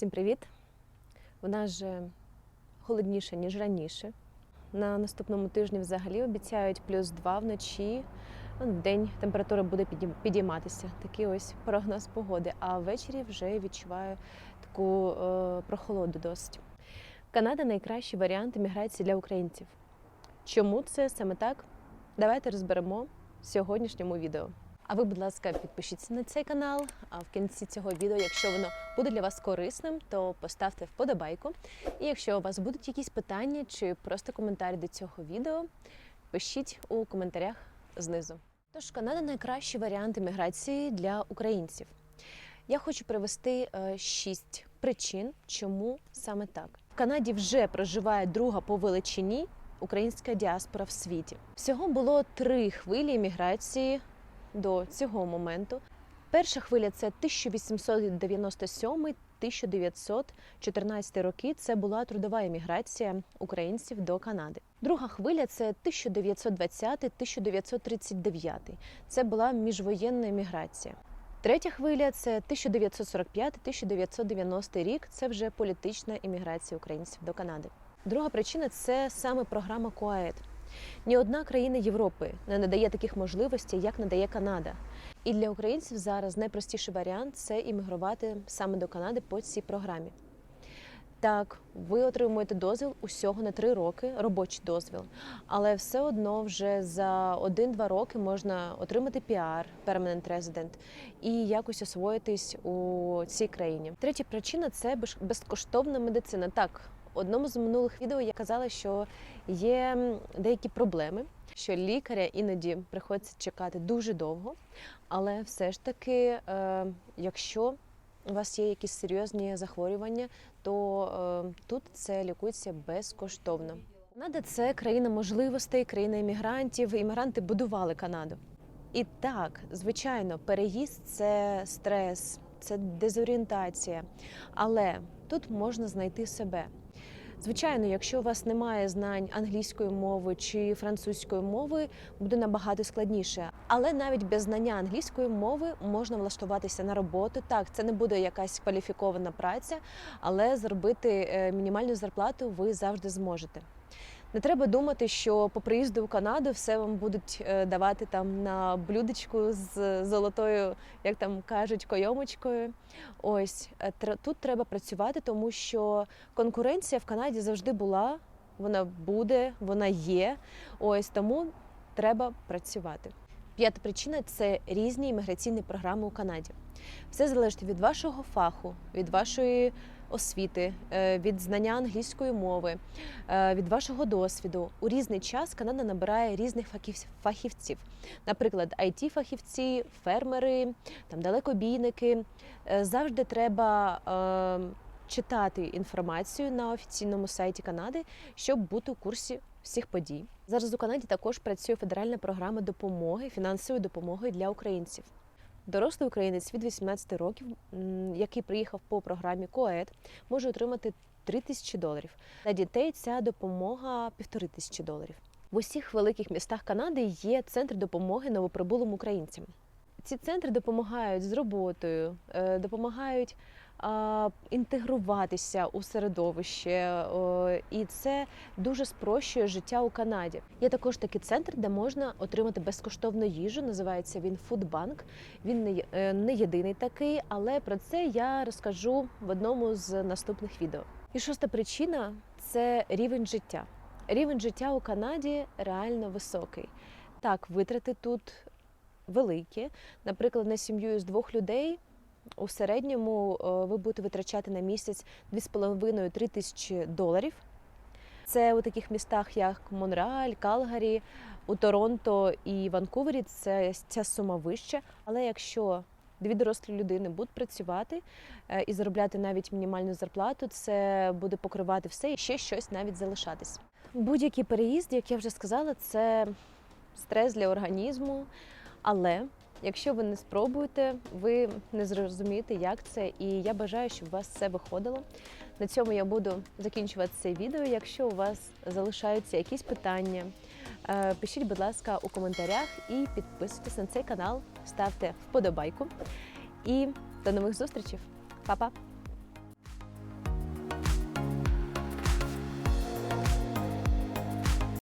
Всім привіт! У нас же холодніше, ніж раніше. На наступному тижні взагалі обіцяють плюс 2 вночі. Ну, день температура буде підійматися. Такий ось прогноз погоди. А ввечері вже відчуваю таку е, прохолоду досить. Канада найкращий варіант еміграції для українців. Чому це саме так? Давайте розберемо в сьогоднішньому відео. А ви, будь ласка, підпишіться на цей канал. А в кінці цього відео, якщо воно буде для вас корисним, то поставте вподобайку. І якщо у вас будуть якісь питання чи просто коментарі до цього відео, пишіть у коментарях знизу. Тож Канада найкращий варіант імміграції для українців. Я хочу привести е, шість причин, чому саме так. В Канаді вже проживає друга по величині українська діаспора в світі. Всього було три хвилі імміграції до цього моменту. Перша хвиля це 1897-1914 роки. Це була трудова еміграція українців до Канади. Друга хвиля це 1920-1939. Це була міжвоєнна еміграція. Третя хвиля це 1945-1990 рік. Це вже політична імміграція українців до Канади. Друга причина це саме програма КОАЕД. Ні одна країна Європи не надає таких можливостей, як надає Канада. І для українців зараз найпростіший варіант це іммігрувати саме до Канади по цій програмі. Так, ви отримуєте дозвіл усього на три роки, робочий дозвіл, але все одно вже за один-два роки можна отримати піар, permanent resident, і якось освоїтись у цій країні. Третя причина це безкоштовна медицина. Так, одному з минулих відео я казала, що є деякі проблеми, що лікаря іноді приходиться чекати дуже довго, але все ж таки, е, якщо у вас є якісь серйозні захворювання, то е, тут це лікується безкоштовно. Канада це країна можливостей, країна іммігрантів. Іммігранти будували Канаду. І так, звичайно, переїзд це стрес, це дезорієнтація. Але тут можна знайти себе. Звичайно, якщо у вас немає знань англійської мови чи французької мови, буде набагато складніше. Але навіть без знання англійської мови можна влаштуватися на роботу. Так, це не буде якась кваліфікована праця, але зробити е, мінімальну зарплату ви завжди зможете. Не треба думати, що по приїзду в Канаду все вам будуть е, давати там на блюдечку з золотою, як там кажуть, койомочкою. Ось е, тут треба працювати, тому що конкуренція в Канаді завжди була, вона буде, вона є. Ось тому треба працювати. П'ята причина це різні імміграційні програми у Канаді. Все залежить від вашого фаху, від вашої освіти, е, від знання англійської мови, е, від вашого досвіду. У різний час Канада набирає різних фахівців. Наприклад, it фахівці фермери, там далекобійники. Е, Завжди треба читати інформацію на офіційному сайті Канади, щоб бути у курсі всіх подій. Зараз у Канаді також працює федеральна програма допомоги, фінансової допомоги для українців. Дорослий українець від 18 років, який приїхав по програмі КОЕД, може отримати 3 тисячі доларів. На дітей ця допомога півтори тисячі доларів. В усіх великих містах Канади є центр допомоги новоприбулим українцям. Ці центри допомагають з роботою, е, допомагають інтегруватися у середовище, і це дуже спрощує життя у Канаді. Є також такий центр, де можна отримати безкоштовну їжу. Називається він Фудбанк. Він е, не єдиний такий, але про це я розкажу в одному з наступних відео. І шоста причина це рівень життя. Рівень життя у Канаді реально високий. Так, витрати тут великі. Наприклад, на сім'ю з двох людей у середньому е, ви будете витрачати на місяць 2,5-3 тисячі доларів. Це у таких містах, як Монреаль, Калгарі, у Торонто і Ванкувері це ця сума вища. Але якщо дві дорослі людини будуть працювати е, і заробляти навіть мінімальну зарплату, це буде покривати все і ще щось навіть залишатись. Будь-який переїзд, як я вже сказала, це стрес для організму. Але якщо ви не спробуєте, ви не зрозумієте, як це. І я бажаю, щоб у вас все виходило. На цьому я буду закінчувати це відео. Якщо у вас залишаються якісь питання, е, пишіть, будь ласка, у коментарях і підписуйтесь на цей канал, ставте вподобайку. І до нових зустрічей. Па-па!